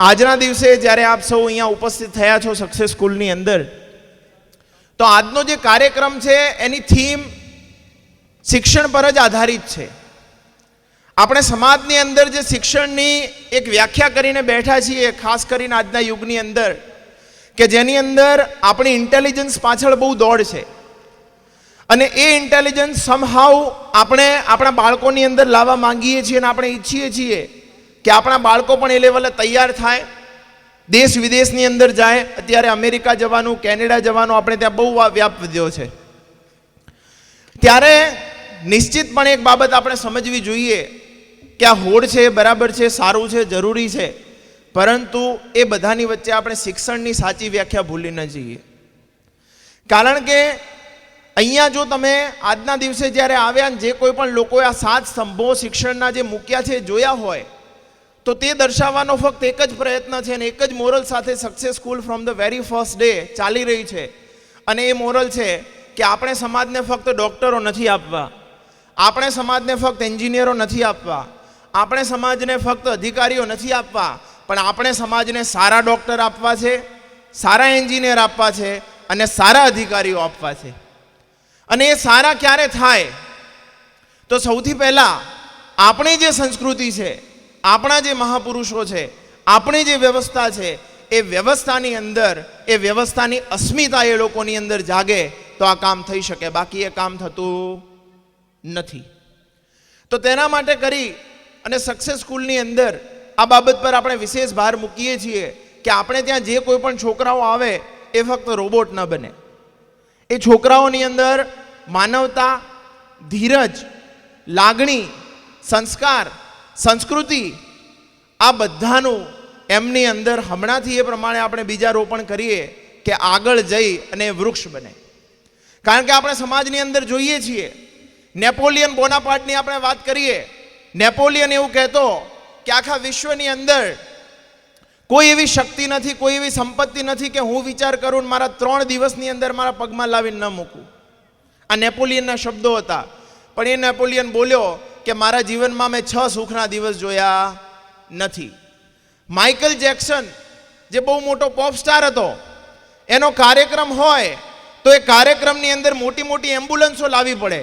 આજના દિવસે જ્યારે આપ સૌ અહીંયા ઉપસ્થિત થયા છો સક્સેસ સ્કૂલની અંદર, તો આજનો જે કાર્યક્રમ છે, એની થીમ શિક્ષણ પર જ આધારિત છે. આપણે સમાજની અંદર જે શિક્ષણની એક વ્યાખ્યા કરીને બેઠા છીએ, ખાસ કરીને આજના યુગની અંદર, કે જેની અંદર આપણી ઇન્ટેલિજન્સ પાછળ બહુ દોડ છે. અને એ ઇન્ટેલિજન્સ સમહાવ આપણે આપણા બાળકોની અંદર લાવવા માંગીએ છીએ અને આપણે ઈચ્છીએ છીએ કે આપણા બાળકો પણ એ લેવલે તૈયાર થાય. દેશ વિદેશની અંદર જાય. અત્યારે અમેરિકા જવાનું, કેનેડા જવાનું, આપણે ત્યાં બહુ વ્યાપ વધ્યો છે. ત્યારે નિશ્ચિતપણે એક બાબત આપણે સમજવી જોઈએ કે આ હોડ છે, બરાબર છે, સારું છે, જરૂરી છે. પરંતુ એ બધાની વચ્ચે આપણે શિક્ષણની સાચી વ્યાખ્યા ભૂલી ન જઈએ. કારણ કે અહીંયા જો તમે આજના દિવસે જ્યારે આવ્યા જે કોઈ પણ લોકોએ આ સાત સ્તંભો શિક્ષણના જે મૂક્યા છે, જોયા હોય તો તે દર્શાવવાનો ફક્ત એક જ પ્રયત્ન છે અને એક જ મોરલ સાથે success school from the very first day ચાલી રહી છે. અને એ મોરલ છે કે આપણે સમાજને ફક્ત ડૉક્ટરો નથી આપવા. આપણે સમાજને ફક્ત એન્જિનિયરો નથી આપવા. આપણે સમાજને ફક્ત અધિકારીઓ નથી આપવા. પણ આપણે સમાજને સારા ડૉક્ટર આપવા છે, સારા એન્જિનિયર આપવા છે અને સારા અધિકારીઓ આપવા છે. અને એ સારા ક્યારે થાય? તો સૌથી પહેલાં આપણી જે સંસ્કૃતિ છે આપણા જે મહાપુરુષો છે, આપણી જે વ્યવસ્થા છે, એ વ્યવસ્થાની અંદર, એ વ્યવસ્થાની અસ્મિતા એ લોકોની અંદર જાગે તો આ કામ થઈ શકે. બાકી એ કામ થતું નથી. તો તેના માટે કરી અને સક્સેસફુલની અંદર આ બાબત પર આપણે વિશેષ ભાર મૂકીએ છીએ કે આપણે ત્યાં જે કોઈ પણ છોકરાઓ આવે, એ ફક્ત રોબોટ ન બને. એ છોકરાઓની અંદર માનવતા, ધીરજ, લાગણી, સંસ્કાર સંસ્કૃતિ આ બધાનું એમની અંદર હમણાંથી એ પ્રમાણે આપણે બીજા રોપણ કરીએ કે આગળ જઈ અને વૃક્ષ બને. કારણ કે આપણે સમાજની અંદર જોઈએ છીએ. નેપોલિયન બોનાપાર્ટની આપણે વાત કરીએ. નેપોલિયન એવું કહેતો કે આખા વિશ્વની અંદર કોઈ એવી શક્તિ નથી, કોઈ એવી સંપત્તિ નથી કે હું વિચાર કરું મારા ત્રણ દિવસની અંદર મારા પગમાં લાવીને ન મૂકું. આ નેપોલિયનના શબ્દો હતા. પણ એ નેપોલિયન બોલ્યો કે મારા જીવનમાં મેં છ સુખના દિવસ જોયા નથી. માઇકલ જેક્સન જે બહુ મોટો પોપ સ્ટાર હતો, એનો કાર્યક્રમ હોય તો એ કાર્યક્રમની અંદર મોટી મોટી એમ્બ્યુલન્સો લાવવી પડે.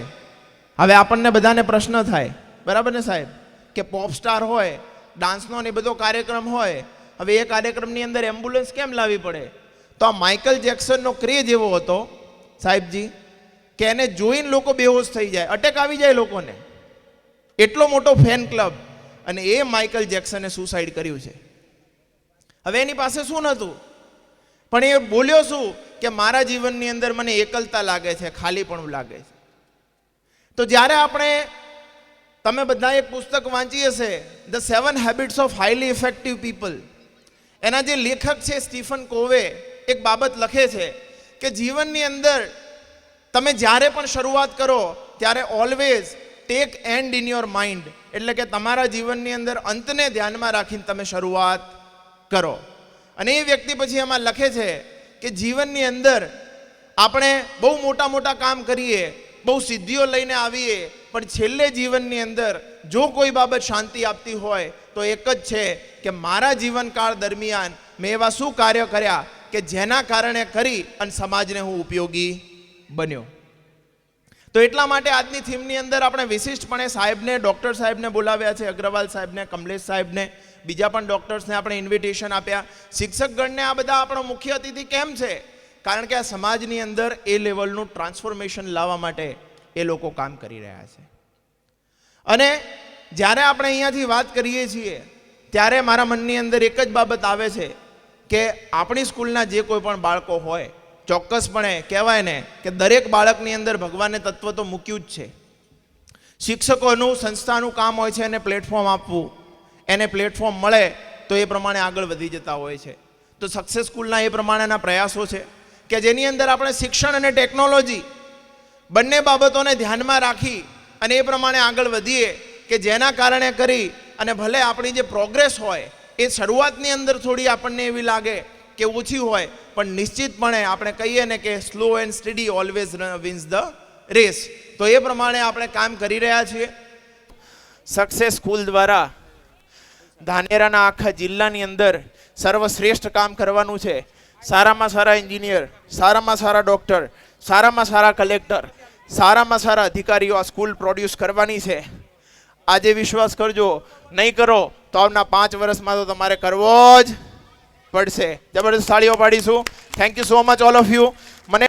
હવે આપણને બધાને પ્રશ્ન થાય, બરાબર ને સાહેબ? કે પોપ સ્ટાર હોય ડાન્સનો ને બધો કાર્યક્રમ હોય, હવે એ કાર્યક્રમની અંદર એમ્બ્યુલન્સ કેમ લાવવી પડે? તો આ માઇકલ જેક્સનનો ક્રેઝ એવો હતો, સાહેબજી, કે એને જોઈને લોકો બેહોશ થઈ જાય, અટેક આવી જાય લોકોને. એટલો મોટો ફેન ક્લબ અને એ માઇકલ જેક્સને સુસાઇડ કર્યું છે. હવે એની પાસે શું નહોતું? પણ એ બોલ્યો શું કે મારા જીવનની અંદર મને એકલતા લાગે છે, ખાલીપણું લાગે છે. તો જ્યારે આપણે, તમે બધા એક પુસ્તક વાંચી હશે the seven habits of highly effective people એના જે લેખક છે સ્ટીફન કોવે એક બાબત લખે છે કે જીવનની અંદર તમે જ્યારે પણ શરૂઆત કરો, ત્યારે always take end in your mind એટલે કે તમારા જીવનની અંદર અંતને ધ્યાનમાં રાખીને તમે શરૂઆત કરો. અને એ વ્યક્તિ પછી એમાં લખે છે કે જીવનની અંદર આપણે બહુ મોટા મોટા કામ કરીએ, બહુ સિદ્ધિઓ લઈને આવીએ, પણ છેલ્લે જીવનની અંદર જો કોઈ બાબત શાંતિ આપતી હોય, તો એક જ છે કે મારા જીવનકાળ દરમિયાન મેં એવા શું કાર્ય કર્યા કે જેના કારણે કરી અને સમાજને હું ઉપયોગી બન્યો. તો એટલા માટે આજની થીમની અંદર આપણે વિશિષ્ટપણે સાહેબને, ડૉક્ટર સાહેબને બોલાવ્યા છે, અગ્રવાલ સાહેબને, કમલેશ સાહેબને, બીજા પણ ડૉક્ટર્સને આપણે ઇન્વિટેશન આપ્યા. શિક્ષકગણને આ બધા આપણો મુખ્ય અતિથિ કેમ છે? કારણ કે આ સમાજની અંદર એ લેવલનું ટ્રાન્સફોર્મેશન લાવવા માટે એ લોકો કામ કરી રહ્યા છે. અને જ્યારે આપણે અહીંયાથી વાત કરીએ છીએ, ત્યારે મારા મનની અંદર એક જ બાબત આવે છે કે આપણી સ્કૂલના જે કોઈ પણ બાળકો હોય ચોક્કસપણે કહેવાય ને કે દરેક બાળકની અંદર ભગવાને તત્વ તો મૂક્યું જ છે. શિક્ષકોનું, સંસ્થાનું કામ હોય છે એને પ્લેટફોર્મ આપવું. એને પ્લેટફોર્મ મળે તો એ પ્રમાણે આગળ વધી જતા હોય છે. તો સક્સેસફુલના એ પ્રમાણેના પ્રયાસો છે કે જેની અંદર આપણે શિક્ષણ અને ટેકનોલોજી બંને બાબતોને ધ્યાનમાં રાખી અને એ પ્રમાણે આગળ વધીએ કે જેના કારણે કરી અને ભલે આપણી જે પ્રોગ્રેસ હોય એ શરૂઆતની અંદર થોડી આપણને એવી લાગે કે ઓછી હોય, પણ નિશ્ચિતપણે આપણે કહીએ ને કે slow and steady always wins the race તો એ પ્રમાણે આપણે કામ કરી રહ્યા છીએ. સક્સેસ સ્કૂલ દ્વારા ધાનેરાના આખા જિલ્લાની અંદર સર્વશ્રેષ્ઠ કામ કરવાનું છે. સારામાં સારા એન્જિનિયર સારામાં સારા ડૉક્ટર સારામાં સારા કલેક્ટર સારામાં સારા અધિકારીઓ આ સ્કૂલ પ્રોડ્યુસ કરવાની છે. આજે વિશ્વાસ કરજો, નહીં કરો તો આવના પાંચ વર્ષમાં તો તમારે કરવો જ પડશે. જબરદસ્ત તાળીઓ પાડીશું. Thank you so much all of you મને